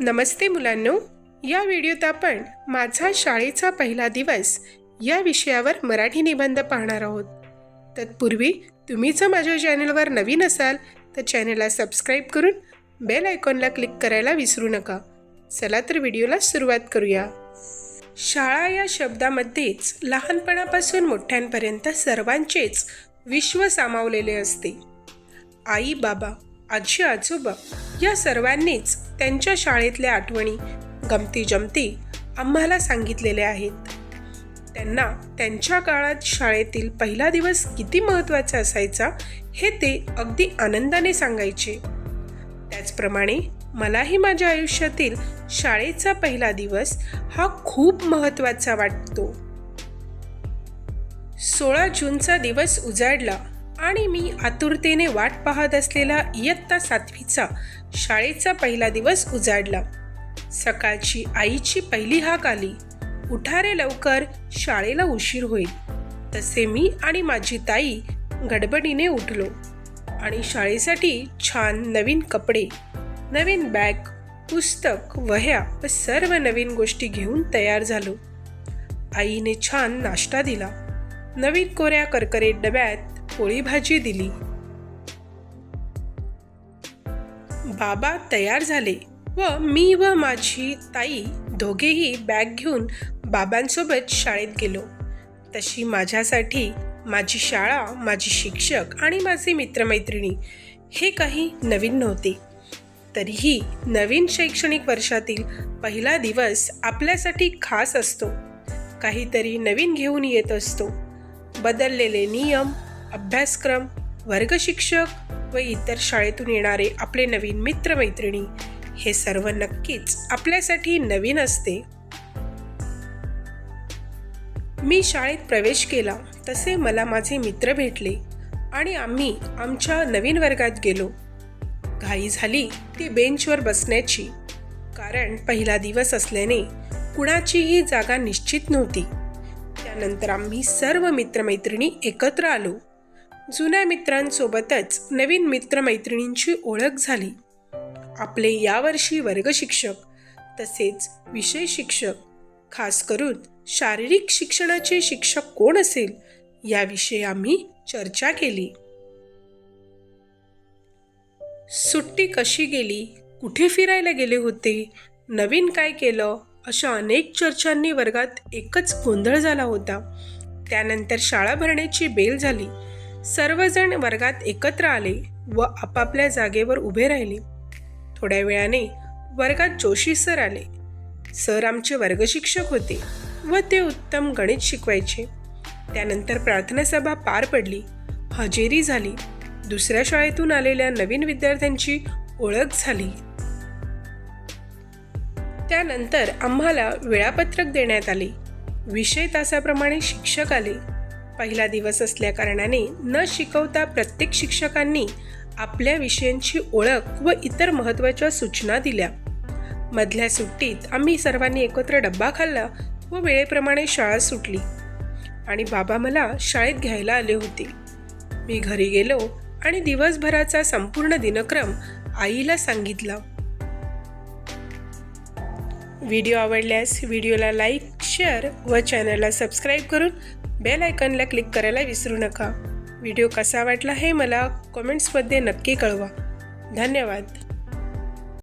नमस्ते मुलांनो. या व्हिडिओत आपण माझा शाळेचा पहिला दिवस या विषयावर मराठी निबंध पाहणार आहोत. तत्पूर्वी तुम्ही जर माझ्या चॅनलवर नवीन असाल तर चॅनलला सबस्क्राईब करून बेल आयकॉनला क्लिक करायला विसरू नका. चला तर व्हिडिओला सुरुवात करूया. शाळा या शब्दामध्येच लहानपणापासून मोठ्यांपर्यंत सर्वांचेच विश्व सामावलेले असते. आई बाबा आजी आजोबा या सर्वांनीच त्यांच्या शाळेतल्या आठवणी गमती जमती आम्हाला सांगितलेल्या आहेत. त्यांना त्यांच्या काळात शाळेतील पहिला दिवस किती महत्त्वाचा असायचा हे ते अगदी आनंदाने सांगायचे. त्याचप्रमाणे मलाही माझ्या आयुष्यातील शाळेचा पहिला दिवस हा खूप महत्त्वाचा वाटतो. सोळा जूनचा दिवस उजाडला. आणि मी आतुरतेने वाट पाहत असलेला इयत्ता सातवीचा शाळेचा पहिला दिवस उजाडला. सकाळची आईची पहिली हाक आली उठारे लवकर शाळेला उशीर होईल. तसे मी आणि माझी ताई गडबडीने उठलो आणि शाळेसाठी छान नवीन कपडे नवीन बॅग पुस्तक वह्या व सर्व नवीन गोष्टी घेऊन तयार झालो. आईने छान नाश्ता दिला. नवीन कोऱ्या करकरीत डब्यात पोळी भाजी दिली. बाबा तयार झाले व मी व माझी ताई दोघेही बॅग घेऊन बाबांसोबत शाळेत गेलो. तशी माझ्यासाठी माझी शाळा माझी शिक्षक आणि माझे मित्रमैत्रिणी हे काही नवीन नव्हते. तरीही नवीन शैक्षणिक वर्षातील पहिला दिवस आपल्यासाठी खास असतो. काहीतरी नवीन घेऊन येत असतो. बदललेले नियम अभ्यासक्रम वर्गशिक्षक व इतर शाळेतून येणारे आपले नवीन मित्रमैत्रिणी हे सर्व नक्कीच आपल्यासाठी नवीन असते. मी शाळेत प्रवेश केला तसे मला माझे मित्र भेटले आणि आम्ही आमच्या नवीन वर्गात गेलो. घाई झाली ती बेंचवर बसण्याची कारण पहिला दिवस असल्याने कुणाचीही जागा निश्चित नव्हती. त्यानंतर आम्ही सर्व मित्रमैत्रिणी एकत्र आलो. जुन्या मित्रांसोबतच नवीन मित्रमैत्रिणींची ओळख झाली. आपले यावर्षी वर्ग शिक्षक तसेच विषय शिक्षक खास करून शारीरिक शिक्षणाचे शिक्षक कोण असेल याविषयी आम्ही चर्चा केली. सुट्टी कशी गेली? कुठे फिरायला गेले होते? नवीन काय केलं? अशा अनेक चर्चांनी वर्गात एकच गोंधळ झाला होता. त्यानंतर शाळा भरण्याची बेल झाली. सर्वजण वर्गात एकत्र आले व आपापल्या जागेवर उभे राहिले. थोड्या वेळाने वर्गात जोशी सर आले. सर आमचे वर्गशिक्षक होते व ते उत्तम गणित शिकवायचे. त्यानंतर प्रार्थना सभा पार पडली. हजेरी झाली. दुसऱ्या शाळेतून आलेल्या नवीन विद्यार्थ्यांची ओळख झाली. त्यानंतर आम्हाला वेळापत्रक देण्यात आले. विषय तासाप्रमाणे शिक्षक आले. पहिला दिवस असल्याकारणाने न शिकवता प्रत्येक शिक्षकांनी आपल्या विषयांची ओळख व इतर महत्त्वाच्या सूचना दिल्या. मधल्या सुट्टीत आम्ही सर्वांनी एकत्र डब्बा खाल्ला व वेळेप्रमाणे शाळा सुटली. आणि बाबा मला शाळेत घ्यायला आले होते. मी घरी गेलो आणि दिवसभराचा संपूर्ण दिनक्रम आईला सांगितला. व्हिडिओ आवडल्यास व्हिडिओला लाईक शेअर व चॅनलला सबस्क्राईब करून बेल आयकनला क्लिक करायला विसरू नका. व्हिडिओ कसा वाटला हे मला कमेंट्समध्ये नक्की कळवा. धन्यवाद.